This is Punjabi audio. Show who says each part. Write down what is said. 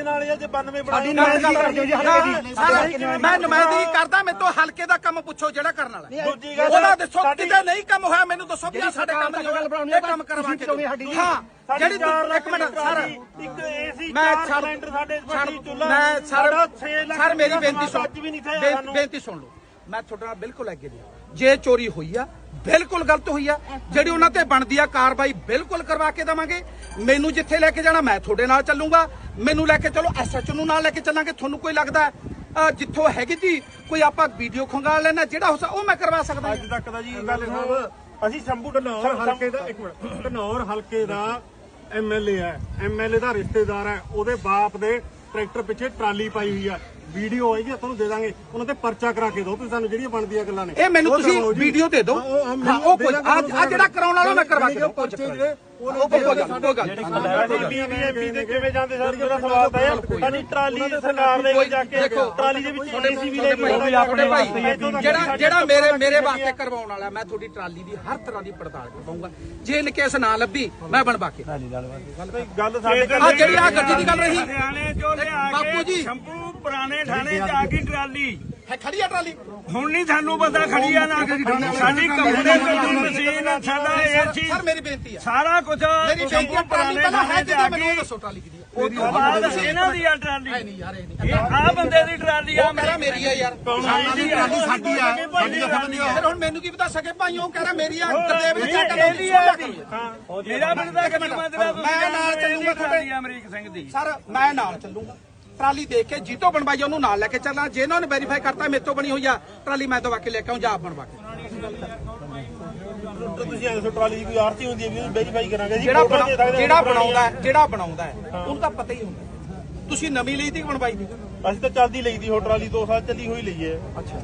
Speaker 1: ਤੁਹਾਡੇ ਨਾਲ ਹੀ ਆ ਜੇ 92
Speaker 2: ਸਾਡੀ ਨੁਮਾਇੰਦਗੀ ਕਰਦੇ ਹੋ ਜੀ ਹਲਕੇ ਦੀ
Speaker 3: ਸਰ, ਮੈਂ ਨੁਮਾਇੰਦਗੀ ਕਰਦਾ ਮੇਰੇ ਤੋਂ ਹਲਕੇ ਦਾ ਕੰਮ ਪੁੱਛੋ ਜਿਹੜਾ ਕਰਨ ਵਾਲਾ।
Speaker 1: ਦੂਜੀ ਗੱਲ
Speaker 3: ਉਹਦਾ ਦੱਸੋ
Speaker 1: ਸਾਡੀ-
Speaker 3: ਕਿਤੇ ਨਹੀਂ ਕੰਮ ਹੋਇਆ ਮੈਨੂੰ ਦੱਸੋ ਆਹ ਸਾਡੇ ਕੰਮ ਨਹੀਂ
Speaker 2: ਗੱਲ ਬਣਾਉਣੀ
Speaker 3: ਹੋਇਆ
Speaker 2: ਹੈ
Speaker 3: ਇਹ ਕੰਮ ਕਰਵਾ ਕੇ
Speaker 2: ਸਾਡੀ ਜੀ।
Speaker 3: ਹਾਂ
Speaker 1: ਸਾਡੀ
Speaker 3: ਜਿਹੜੀ ਇੱਕ ਮਿੰਟ ਸਰ।
Speaker 1: ਇੱਕ ਏਸੀ
Speaker 3: ਮੈਂ
Speaker 1: ਸਾਡੇ ਚੁੱਲ੍ਹਾ
Speaker 3: ਮੈਂ ਸਰ
Speaker 1: ਸਾਡਾ
Speaker 3: ਸਰ ਮੇਰੀ ਬੇਨਤੀ ਸੁਣ। ਬੇਨਤੀ ਸੁਣ ਲਓ। ਮੈਂ ਤੁਹਾਡੇ ਨਾਲ ਬਿਲਕੁਲ ਅੱਗੇ ਨਹੀਂ। ਜੇ ਚੋਰੀ ਹੋਈ ਆ ਬਿਲਕੁਲ ਗਲਤ ਹੋਈ ਆ। ਜਿਹੜੀ ਉਹਨਾਂ ਤੇ ਬਣਦੀ ਆ ਕਾਰਵਾਈ ਬਿਲਕੁਲ ਕਰਵਾ ਕੇ ਦੇਵਾਂਗੇ। ਮੈਨੂੰ ਜਿੱਥੇ ਲੈ ਕੇ ਜਾਣਾ ਮੈਂ ਤੁਹਾਡੇ ਨਾਲ ਚੱਲੂੰਗਾ। ਮੈਨੂੰ ਲੈ ਕੇ ਚਲੋ ਐਸਐਚ ਨੂੰ ਨਾਲ ਲੈ ਕੇ ਚੱਲਾਂਗੇ। ਤੁਹਾਨੂੰ ਕੋਈ ਲੱਗਦਾ ਜਿੱਥੋਂ ਹੈਗੀ ਜੀ ਕੋਈ ਆਪਾਂ ਵੀਡੀਓ ਖੰਗਾਲ ਲੈਣਾ ਜਿਹੜਾ ਹੋ ਸਕਦਾ ਉਹ ਮੈਂ ਕਰਵਾ ਸਕਦਾ
Speaker 1: ਅੱਜ ਤੱਕ ਦਾ ਜੀ ਗੱਲ ਸਾਹਿਬ ਅਸੀਂ ਸ਼ੰਭੂ ਢਨੌਰ ਹਲਕੇ ਦਾ ਇੱਕ ਮਿੰਟ। ਢਨੌਰ ਹਲਕੇ ਦਾ ਐਮਐਲਏ ਹੈ। ਐਮਐਲਏ ਦਾ ਰਿਸ਼ਤੇਦਾਰ ਹੈ। ਉਹਦੇ ਬਾਪ ਦੇ ਟਰੈਕਟਰ ਪਿੱਛੇ ਟਰਾਲੀ ਪਾਈ ਹੋਈ ਹੈ ਵੀਡੀਓ ਆਏਗੀ ਤੁਹਾਨੂੰ ਦੇ ਦਾਂਗੇ। ਉਹਨਾਂ ਤੇ ਪਰਚਾ ਕਰਾ ਕੇ ਦਿਓ ਤੁਸੀਂ ਸਾਨੂੰ ਜਿਹੜੀਆਂ ਬਣਦੀਆਂ ਗੱਲਾਂ ਨੇ।
Speaker 3: ਇਹ ਮੈਨੂੰ ਤੁਸੀਂ। ਵੀਡੀਓ ਦੇ ਦਿਓ।
Speaker 1: ਉਹ- ਦੇ ਦਾਂਗੇ
Speaker 3: ਆ ਜਿਹੜਾ ਕਰਾਉਣ ਵਾਲਾ ਮੈਂ ਕਰਵਾ ਕੇ
Speaker 1: ਪਰਚੇ ਜਿਹੜੇ।
Speaker 3: ਉਹ ਕੋਈ ਗੱਲ ਕੋਈ ਗੱਲ
Speaker 1: ਤੇ ਕਿਵੇਂ ਜਾਂਦੇ ਸਰ? ਮੇਰਾ ਸਵਾਲ ਹੈ ਸਾਡੀ ਟਰਾਲੀ ਸਰਕਾਰ ਦੇ ਵਿੱਚ ਜਾ ਕੇ
Speaker 3: ਦੇਖੋ
Speaker 1: ਟਰਾਲੀ ਦੇ ਵਿੱਚ ਏਸੀ ਵੀ ਲੈ ਕੇ
Speaker 3: ਤੁਹਾਡੇ
Speaker 1: ਆਉਂਦਾ
Speaker 3: ਭਾਈ ਜਿਹੜਾ ਜਿਹੜਾ ਮੇਰੇ ਮੇਰੇ ਵਾਸਤੇ ਕਰਵਾਉਣ ਵਾਲਾ ਮੈਂ ਤੁਹਾਡੀ ਟਰਾਲੀ ਦੀ ਹਰ ਤਰ੍ਹਾਂ ਦੀ ਪੜਤਾਲ ਕਰਵਾਉਂਗਾ। ਜੇ ਇਨ ਕੇਸ ਨਾ ਲੱਭੀ ਮੈਂ ਬਣਵਾ ਕੇ
Speaker 1: ਗੱਲ ਸਾਡੇ
Speaker 3: ਆ ਜਿਹੜੀ ਆ ਗੱਡੀ ਦੀ ਗੱਲ ਰਹੀ। ਬਾਪੂ ਜੀ।
Speaker 4: ਸ਼ੰਭੂ ਪੁਰਾਣੇ ਥਾਣੇ ਚ ਆ ਗਈ ਟਰਾਲੀ।
Speaker 3: ਹੈ ਖੜੀ ਆ ਟਰਾਲੀ?
Speaker 4: ਹੁਣ ਨਹੀਂ ਸਾਨੂੰ ਪਤਾ ਖੜੀ ਆ ਨਾ ਸਾਡੀ ਕੰਪਨੀ ਦੀ ਮਸ਼ੀਨ ਸਾਡਾ ਏਸੀ
Speaker 3: ਸਰ ਮੇਰੀ ਬੇਨਤੀ ਆ।
Speaker 4: ਸਾਰਾ ਕੁਝ
Speaker 3: ਮੇਰੀ ਬੇਨਤੀ ਆ ਟਰਾਲੀ ਪਹਿਲਾਂ ਹੈ
Speaker 4: ਆ
Speaker 3: ਕਿਤੇ ਮੈਨੂੰ ਦੱਸੋ ਟਰਾਲੀ ਕਿਹਦੀ ਆ?
Speaker 4: ਉਸ ਤੋਂ ਬਾਅਦ ਇਹਨਾਂ ਦੀ ਆ ਟਰਾਲੀ।
Speaker 3: ਨਹੀਂ ਯਾਰ ਇਹ ਨਹੀਂ।
Speaker 4: ਆ ਬੰਦੇ ਦੀ ਟਰਾਲੀ ਆ
Speaker 3: ਰਿਹਾ ਮੇਰੀ ਆ ਯਾਰ।
Speaker 1: ਸਾਡੀ ਟਰਾਲੀ ਸਾਡੀ ਆ। ਸਾਡੀ ਖਬਰ ਨਹੀਂ
Speaker 3: ਫਿਰ ਹੁਣ ਮੈਨੂੰ ਕੀ ਪਤਾ ਸਕੇ ਭਾਈ ਉਹ ਕਹਿ ਰਿਹਾ ਮੇਰੀ ਆ ਗੁਰਦੇਵ ਨੇ ਚੱਕ
Speaker 4: ਆ ਇਹਦੀ ਮੇਰਾ ਬੰਦਾ ਕਿ
Speaker 3: ਮੈਂ ਨਾਲ ਚੱਲੂਗਾ ਤੁਹਾਡੇ।
Speaker 4: ਅਮਰੀਕ ਸਿੰਘ ਦੀ।
Speaker 3: ਸਰ ਮੈਂ ਨਾਲ ਚੱਲੂਗਾ। ਟਰਾਲੀ ਦੇਖ ਕੇ ਜੀਤੋ ਬਣਵਾਈ ਉਹਨੂੰ ਨਾਲ ਲੈ ਕੇ ਚੱਲਾਂ ਜੇ ਇਹਨਾਂ ਨੇ ਵੈਰੀਫਾਈ ਕਰਤਾ ਮੇਰੇ ਤੋਂ ਬਣੀ ਹੋਈ ਆ ਟਰਾਲੀ ਮੈਂ ਦਵਾ ਕੇ ਲੈ ਕੇ ਆਉਂ ਜਾ ਆਪ ਬਣਵਾ ਕੇ।
Speaker 1: ਤੁਸੀਂ ਐਂ ਦੱਸੋ ਟਰਾਲੀ ਦੀ ਕੋਈ ਆਰਤੀ ਹੁੰਦੀ ਹੈ ਵੀ ਵੈਰੀਫਾਈ ਕਰਾਂਗੇ? ਜੀ
Speaker 3: ਜਿਹੜਾ
Speaker 1: ਫੋਟੋਆਂ ਦੇ
Speaker 3: ਬਣਾ-
Speaker 1: ਸਕਦੇ ਹਾਂ,
Speaker 3: ਜਿਹੜਾ
Speaker 1: ਪੁਰਾਣੀਆਂ।
Speaker 3: ਬਣਾਉਂਦਾ ਹੈ ਜਿਹੜਾ ਬਣਾਉਂਦਾ ਹੈ ਉਹਨੂੰ ਤਾਂ ਪਤਾ ਹੀ ਹੁੰਦਾ ਤੁਸੀਂ ਨਵੀਂ ਲਈ ਦੀ ਕਿ ਬਣਵਾਈ ਦੀ?
Speaker 1: ਅਸੀਂ ਤਾਂ ਚੱਲਦੀ ਲਈ ਦੀ ਹੋ ਟਰਾਲੀ 2 ਸਾਲ ਚੱਲੀ ਹੋਈ ਲਈ ਹੈ।
Speaker 3: ਅੱਛਾ।